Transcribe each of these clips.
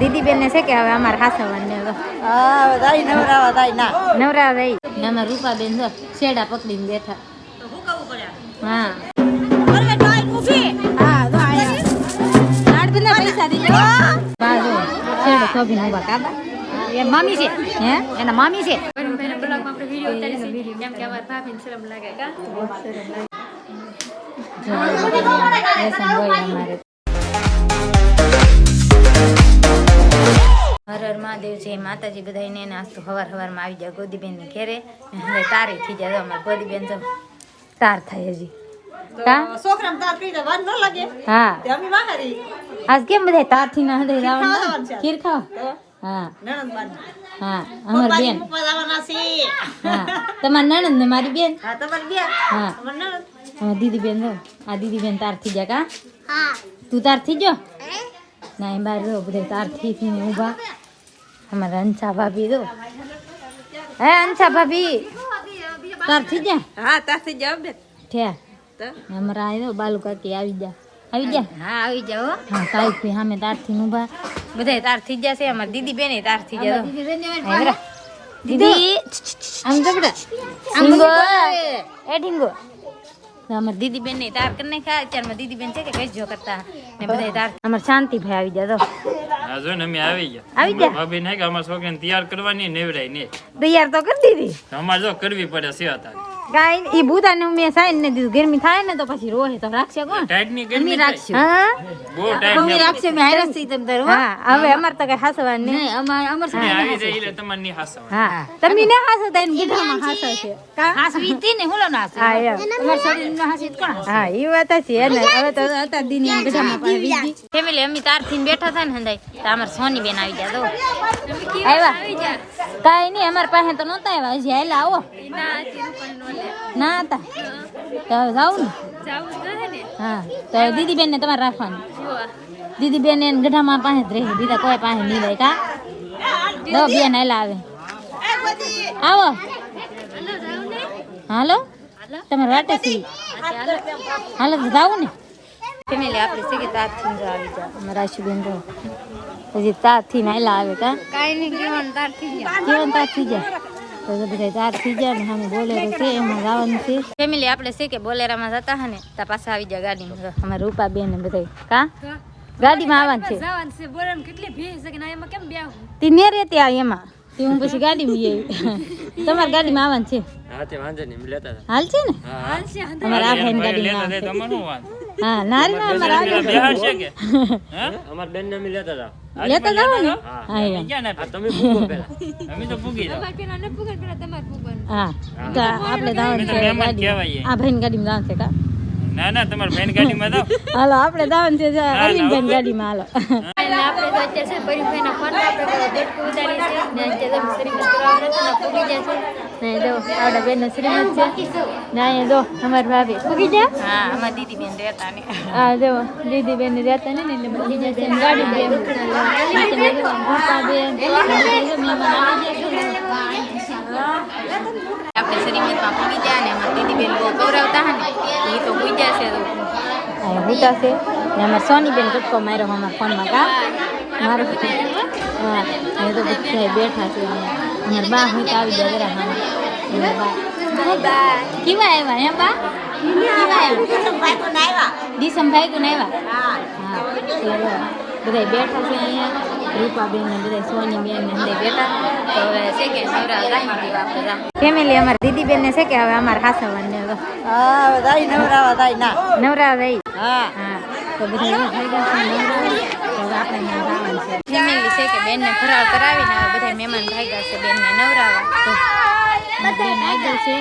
દીદી બેન ને છે કે હવે અમારે હાસવાનું ને હવે. હા થાય ના. નવરા ભાઈ ને રૂપાબેન જો શેડા પકડીને બેઠા. હા મામી છે. હે? એના મામી છે. અમારે. હર હર મહાદેવ છે માતાજી બધાને ને આજ તો હવાર હવારમાં આવી જાય ગોદીબેન ને ઘેરે. ને હવે થઈ જાય જો અમારે ગોદીબેન તો તાર થાય હજી. છોકરા તાર કઈ દે વાર ન લાગે. હા. તે અમે વાહારી આજ કેમ બધા તારથી ના હદે રાવણ ખીર ખાવ? હા. નણંદ હા અમાર બેન. મૂકવા જવાના છે. હા. તમાર નણંદ ને મારી બેન? હા તમારી બેન. હા. નણંદ. દીદી બેન આ દીદી બેન તાર થઈ જા કા? તું તાર થઈ જો ના એ બાર રહો બધા તારથી થી ને ઊભા. અમારા અંછા ભાભી દો હે અંછા ભાભી? તાર થઈ જા હા તારથી થઈ બેન. ઠ્યા તો? અમારા આવ્યો બાલુ કાકી આવી જા આવી જા હા આવી જાઓ હા. કાઈ થી સામે તારથી ઊભા. બધા તાર થઈ જશે અમારી દીદી બેને તાર થઈ જાય દીદી આમ જબડા ઢીંગો. એ ઢીંગો. અમાર દીદી બેન ને તાર કરીને ખા અત્યારમાં દીદી બેન છે કે કઈ કરતા. ને બધા તાર અમાર શાંતિ ભાઈ આવી જાય તો. આ જો ને અમે આવી ગયા. આવી ગયા? ભાભી ને કે અમારા છોકરાને તૈયાર કરવાની નેવરાય ને તૈયાર તો કરી દીધી. અમારે જો કરવી પડે સેવા હતા કાઈ ઈ ભૂતા ને મેં સાઈન ને દીધું. ગરમી થાય ને તો પછી રોહે તો રાખશે કોણ? ટાઈટની ગરમી રાખશે. હા? બહુ ટાઈટની રાખશે. મે હારસથી તમ તારું હા? હવે અમાર તો કઈ હાસવાનું નહીં. નહીં અમાર અમાર તમે આવી જાય એટલે તમારે ની હાસવા હા. તમે ને હાસો તો એને માં હાસો છે. કા હાસ વીતી ને હુલો ના હા અમાર શરીર નો હાસી? કોણ હા એ વાત છે ને હવે તો હતા દિન એમ માં પણ વીજી ફેમિલી અમે તારથી બેઠા થા ને હંદાઈ તો અમાર સોની બેન આવી ગયા તો. આવ્યા. કાઈ નહીં અમાર પાસે તો નહોતા આવ્યા. હજી આયલા આવો. ના હતા. જાવું ને? હા તો દીદી બેન ને તમારે રાખવાનું. દીદી બેન એને ગઢામાં પાસે જ રહે બીજા કોઈ પાસે નહીં રહે કા? દો બેન હાલા આવે. આવો. હાલો તમારે વાટે છે. હાલો જાવું ને? ફેમિલી આપણે છે કે તારથી જ આવી જા અમારા આશુબેન જો હજી તારથી નાયલા આવે કા? કાઈ નહીં કેવાનું તાર થઈ ગયા કેવન તાર જાય તો તો બધા તાર થઈ જાય ને સામે બોલેરો છે એમાં જવાનું છે. ફેમિલી આપણે છે કે બોલેરામાં જતા હા ને ત્યાં પાછા આવી જાય ગાડીમાં. અમારા રૂપા બેન ને બધા કા? ગાડીમાં આવવાનું છે. જવાનું કેટલી ભીડ છે કે ના એમાં કેમ બેહું? તી ને ત્યાં એમાં. તે હું પછી ગાડી તમારી ગાડીમાં આવવાનું છે? હા તે વાંધો નહીં લેતા હાલ છે ને? અમારા આ ભાઈની ગાડીમાં તમારું વાંધો. હા ના ના અમારા આ બિહાર છે કે અમાર બેન ને લેતા હતા. લેતા જાવ ને? હા એમ. તમે પૂગો પેલા અમે તો પૂગી જાવ પેલા ન પૂગન પેલા તમારે પૂગન હા તો આપણે દાવન છે ગાડી. આ ભાઈની ગાડીમાં દાવન છે કા? ના ના તમારા બેન ગાડીમાં જાવ હાલો આપણે દાવન છે અરવિંદભાઈ ગાડીમાં હાલો. આપણે તો અત્યારે છે પરિભાઈના ફોન આપણે દેડકું ઉતારી છે ને અત્યારે તમે શ્રીમંત કરાવવા નથી ને જાય છે. ને જો આવડા બેન શ્રીમંત છે. ને અહીંયા જો અમારી ભાભી પૂગી જા હા અમારી દીદી બેન રહેતા ને હા જો દીદી બેન રહેતા ને એટલે એમ ગાડી બેન. પપ્પા બેન મહેમાન આવી જાય આપણે શ્રીમંતમાં પૂગી જાય ને અમારી દીદી બેન બહુ ગૌરવતા ને. ભૂતા છે ને અમારે સોની બેન કટકો માર્યો અમારા ફોનમાં કા મારો હા એ તો બધા બેઠા છે અહીંયા અમારા બા હું તો આવી જાય જરા હા કેવા આવ્યા હે બા કેવા આવ્યા દિસમભાઈ કોને આવ્યા હા તો બધા બેઠા છે અહીંયા રૂપાબેન ને બધા સોની બેન ને બધા બેઠા તો હવે છે કે નવરા રાહી દેવા આપણે ફેમિલી અમારી દીદી બેન ને છે કે હવે અમારે હાસવાનું ને હા વધારે નવરાવા થાય ના નવરા રહી હા. હા. તો બધા થઈ ગયા છે નવરા તો હવે આપણે ત્યાં જવાનું છે. ફેમિલી છે કે બેનને ફરાળ કરાવીને હવે બધા મહેમાન થઈ ગયા છે બેનને નવરાવા. બેન આગળ છે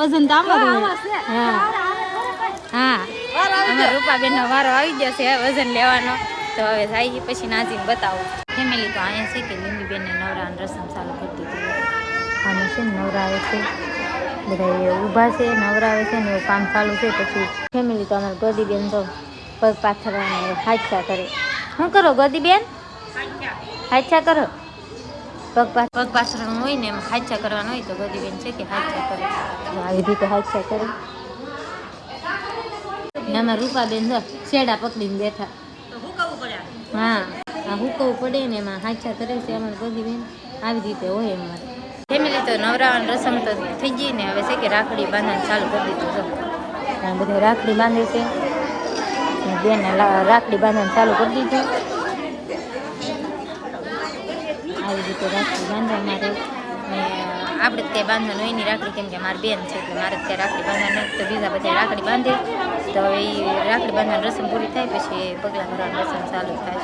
વજન તો આમાં હા. હા. રૂપાબેન નો વારો આવી ગયો છે વજન લેવાનો. તો હવે જાય પછી નાજીને બતાવું. ફેમિલી તો અહીંયા છે કે લીંબીબેન ને નવરાની રસમ ચાલુ કરી દીધી. આને છે ને નવરાવે છે. બધા ઊભા છે, નવરાવે છે ને એવું કામ ચાલુ છે, પછી ફેમિલી તો અમારે ગોદીબેન તો પગ પાથરવાના હાચા કરે. શું કરો ગોદીબેન? હાચા કરો. પગ પગ પાથરવાનું હોય ને એમાં હાચા કરવાનું હોય તો ગોદીબેન છે કે હાચા કરે. આવી રીતે હાચા કરે. આમાં રૂપાબેન તો શેડા પકડીને બેઠા. હા, આ હુકવવું પડે ને એમાં હાચા કરે છે અમારે બધી બેન આવી રીતે હોય અમારે. ફેમિલી તો નવરાવાની રસમ તો થઈ ગઈ ને હવે છે કે રાખડી બાંધવાનું ચાલુ કરી દીધું જો બધા રાખડી બાંધે છે. બેને રાખડી બાંધવાનું ચાલુ કરી દીધું. આવી રીતે રાખડી બાંધવા મારે. આપણે તે બાંધવાનું હોયની રાખડી કેમ કે મારી બેન છે એટલે મારે ત્યાં રાખડી બાંધવાનું નથી. તો બીજા બધા રાખડી બાંધે. તો હવે એ રાખડી બાંધવાની રસમ પૂરી થાય પછી પગલા ભરવાની રસમ ચાલુ થાય.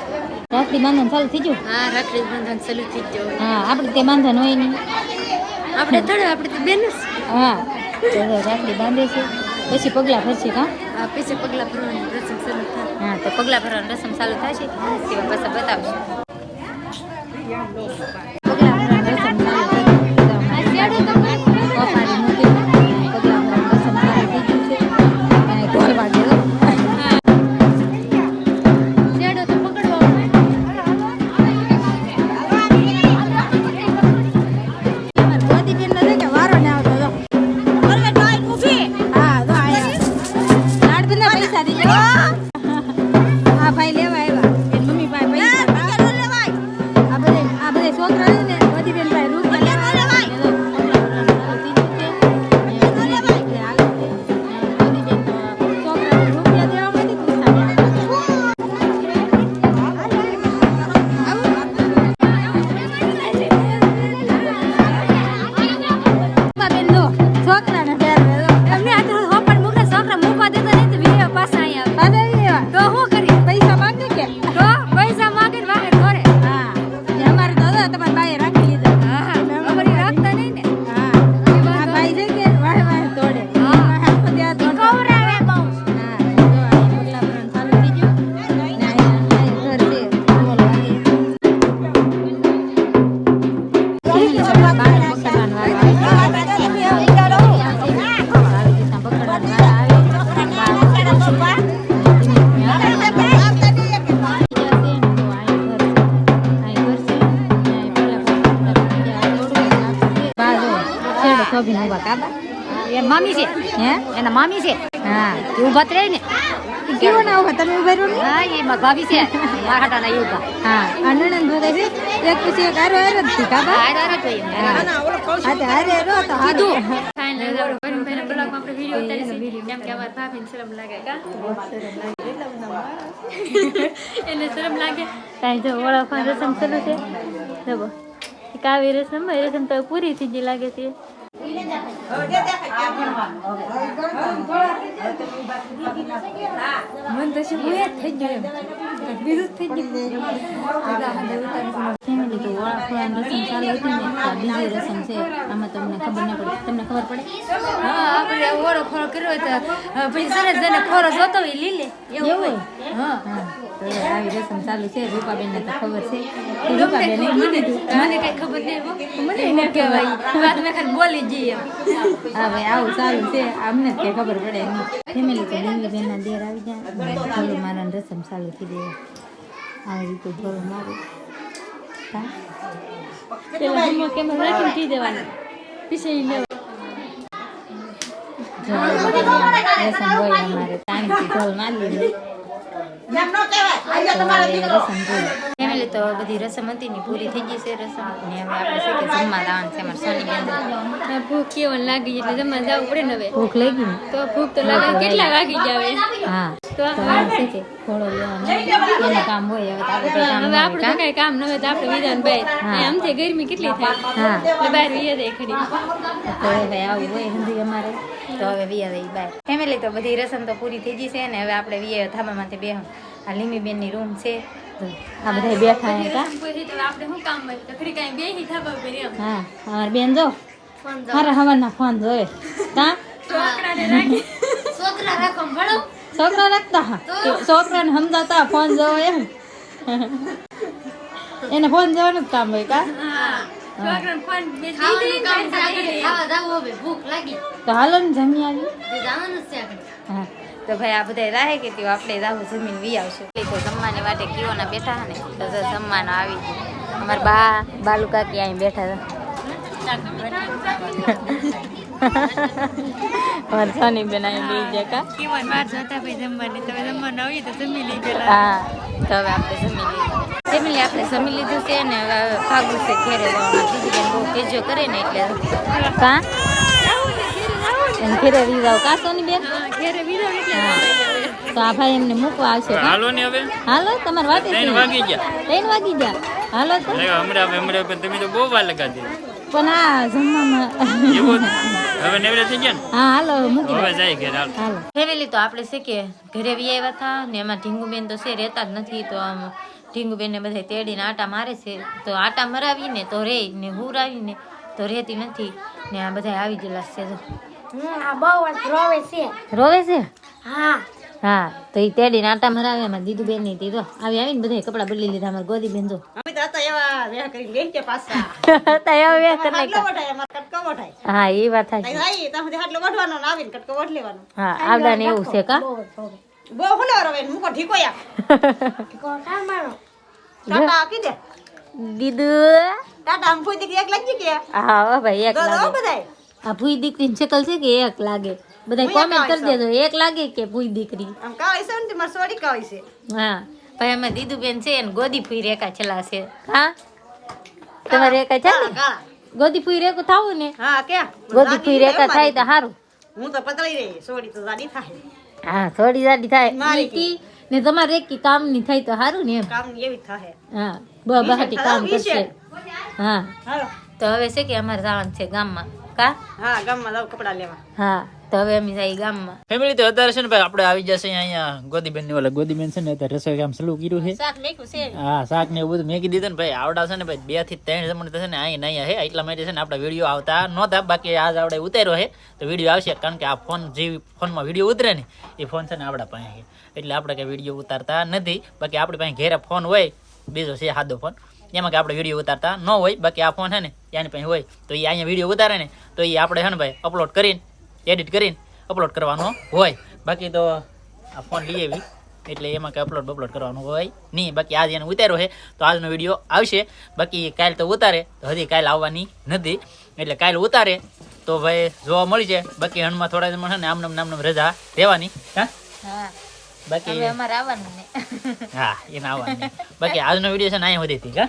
રાખડી બાંધવાનું ચાલુ થઈ ગયું? હા રાખડી બાંધવાનું ચાલુ થઈ ગયું. હા આપણે તે બાંધવાનું હોય નહીં. આપણે થોડું આપણે તો બેન હા તો રાખડી બાંધે છે. પછી પગલાં ભરશે કા? આ પછી પગલાં ભરવાની રસમ શરૂ થાય. હા તો પગલાં ભરવાની રસમ ચાલુ થાય છે. પાછા બતાવશે. એ મામી છે હે? એના મામી છે? હા એ ઊભા જ રહે ને કેવો ના ઊભા તમે ઊભા રહ્યો હા એ મારા ભાભી છે. મારા એ ઊભા. હા આ ભરે છે. એક પછી એક આરો હારો જ કાબા જ હોય એમને. હા. તે આરે રહો તો હારું ફાઇનલ આપણે પરી ભાઈના બ્લોગમાં આપણે વીડિયો ઉતારીશું કેમ કે અમારા ભાભીને શરમ લાગે કા? એને શરમ લાગે. કાંઈ જો ઓળખવાની રસમ શરૂ છે. જવો. કાવી રસમ રસમ તો પૂરી થઈ ગઈ લાગે છે. મન તો શું થઈ ગયું બીજું થઈ ગયું. ફેમિલી તો ઓળખવાની રસમ ચાલુ હતી ને આ બીજી રસમ છે આમાં તમને ખબર ન પડે તમને ખબર પડે હા આપણે ઓળો ખોરો કર્યો હોય તો પછી સરસ જઈને ખોરો જોતો હોય લીલે એવું હોય હા આવી રસમ ચાલુ છે રૂપાબેનને તો ખબર છે રૂપાબેન મને મને કઈ ખબર નહીં. મને ન કહેવાય વાત મેં ખાલી બોલી જઈએ હા ભાઈ આવું સારું છે અમને જ કઈ ખબર પડે ફેમિલી તો લીલી બેનના દેર આવી થોડું મારા રસમ ચાલુ થઈ જાય આવી રીતે થોડું મારું હા પેલા હિમો કેમ રાખીને પી દેવાનું? પીસી લેવાનું અમારે. ઢોલ મારી લીધું. રસમ ફેમિલી તો બધી રસમ હતી ને પૂરી થઈ ગઈ છે રસમ. ને હવે આપણે છે કે જમવા લાવવાનું છે અમારે સોની બેન ભૂખ કેવું લાગી એટલે જમવા જવું પડે ને હવે. ભૂખ લાગી તો ભૂખ તો લાગે કેટલા વાગી જાવે હા. તો છે કે થોડો લેવાનો. એનું કામ હોય હવે આપણે હવે આપણે કઈ કામ ન હોય તો આપણે વિધાન બહાર. હા. આમ થઈ ગરમી કેટલી થાય? હા. એટલે બહાર વિયા દે ખડી તો હવે આવું હોય હિન્દી અમારે. તો હવે વિયા દે બાય ફેમિલી તો બધી રસમ તો પૂરી થઈ ગઈ છે ને હવે આપણે વિયા થાબામાંથી બેહ આ લીમી બેનની રૂમ છે. આ બધા બેઠા હે કા? આપણે શું કામ હોય તો ખરી બેહી થાબા ઉપર એમ હા અમારી બેન જો. ફોન મારા હવારના ફોન જોવે. કા? છોકરાને રાખી છોકરા રાખો ભણો છોકરા રાખતા હા. છોકરાને સમજાતા ફોન જોવો એમ. એને ફોન જોવાનું જ કામ હોય કા? હા. છોકરાને ફોન બે દીધી કામ થાય ભૂખ લાગી તો હાલો ને જમી આવી જવાનું છે આપણે હા. તો ભાઈ આ બધા રાહે કે તેઓ આપણે રાહુ જમીન વી આવશું. તો જમવાની માટે કીઓના બેઠા હે ને તો જમવાનો આવી ગયો. અમારા બા બાલુ કાકી અહીં બેઠા હતા મારી સોની બેન અહીં જોતા જમવાની. તમે જમવાનું આવી તો જમી લઈ હા તો હવે આપણે જમી લીધું ફેમિલી આપણે જમી લીધું છે ને હવે ભાગવું છે ઘેરે જવાનું. દીદી બેન બહુ કેજો કરે ને એટલે. કા? ઘેરે રી જાવ કા બેન? ઘેરે બીજા એટલે તો આ ભાઈ એમને મૂકવા આવશે હાલો ને હવે. હાલો તમારે વાતે ત્રણ વાગી ગયા. ત્રણ વાગી ગયા. હાલો તો. હમણાં હમણાં પણ તમે તો બહુ વાર લગાડી પણ આ જમવામાં હવે નેવરે થઈ ગયા ને? હા હાલો મૂકી હવે જાય ઘેર હાલ. હાલો. ફેમિલી તો આપણે શીખીએ ઘરે વી આવ્યા હતા ને એમાં ઢીંગુબેન તો છે રહેતા જ નથી. તો આમ ઢીંગુબેન ને બધા તેડીને આટા મારે છે. તો આટા મરાવીને તો રે ને હુરાવીને તો રહેતી નથી. ને આ બધા આવી ગયેલા છે તો રોવે છે. હા. તો એ તેડીને આટા મરાવે એમાં દીદુ બેનની દીધો આવી આવીને બધા કપડા બદલી લીધા અમારે ગોદી બેન વઢાય હા એ વાત થાય ને આવીને કટકો વઢ લેવાનો. હા આવડાને એવું છે કા? બહુ ફુલાવરો હોય ને મૂકો ઢીકો યા ટાટા કીધે દીદુ. ટાટા આમ ફૂઈ દીકરી એક લાગી કે? હા ભાઈ એક ગયો બધાય. આ ભૂઈ દીકરીની શકલ છે કે એક લાગે? બધા કોમેન્ટ કરી દેજો એક લાગે કે ભૂઈ દીકરી? આમ કાળી છે ને મારી સોડી કાળી છે. હા. ભાઈ અમે દીદુ બેન છે ને ગોદી ફૂઈ રેખા છેલા છે. હા? તમારે રેખા છે ગોદી ફૂઈ રેકો થાવું ને? હા કે ગોદી ફૂઈ રેખા થાય તો સારું હું તો પતળી રહી સોડી તો જાડી થાય. હા થોડી જાડી થાય. મારી ને તમારે એક કામની થાય તો સારું ને કામ એવી થાય. હા બહાટી કામ કરશે. હા. તો હવે છે કે અમારે જવાનું છે ગામમાં. કા હા ગામમાં જાવ કપડા લેવા. હા તો હવે અમે જઈએ ગામમાં. ફેમિલી તો અત્યારે છે ને ભાઈ આપણે આવી જશે અહીંયા ગોદીબેનની ઓલા ગોદીબેન છે ને અત્યારે રસોઈ કામ સલું કર્યું છે. શાક નાખ્યું છે? હા શાક ને એવું બધું મેં કીધું ને ભાઈ આવડા છે ને ભાઈ બેથી ત્રણ જમણ થશે ને અહીં નહીં હે એટલા માટે છે ને આપણે વીડિયો આવતા નહોતા બાકી આજ આપણે ઉતાર્યો છે. તો વીડિયો આવશે કારણ કે આ ફોન જે ફોનમાં વીડિયો ઉતરે ને એ ફોન છે ને આપણા પાસે એટલે આપણે કઈ વીડિયો ઉતારતા નથી બાકી આપણી પાસે ઘેરે ફોન હોય બીજો છે સાદો ફોન એમાં કે આપણે વીડિયો ઉતારતા ન હોય બાકી આ ફોન છે ને એની પાસે હોય તો એ અહીંયા વીડિયો ઉતારે ને તો એ આપણે છે ને ભાઈ અપલોડ કરીને એડિટ કરીને અપલોડ કરવાનો હોય. બાકી તો આ ફોન લઈ આવી એટલે એમાં કંઈ અપલોડ બપલોડ કરવાનું હોય નહીં. બાકી આજે એને ઉતાર્યો છે તો આજનો વીડિયો આવશે. બાકી કાલ તો ઉતારે તો હજી કાલ આવવાની નથી. એટલે કાલ ઉતારે તો ભાઈ જોવા મળી જાય. બાકી હણમાં થોડા જમણ છે ને આમનામ નામ રજા રહેવાની. હા? બાકી હા એને આવવાની. બાકી આજનો વીડિયો છે ને અહીંયા સુધી હતી હા.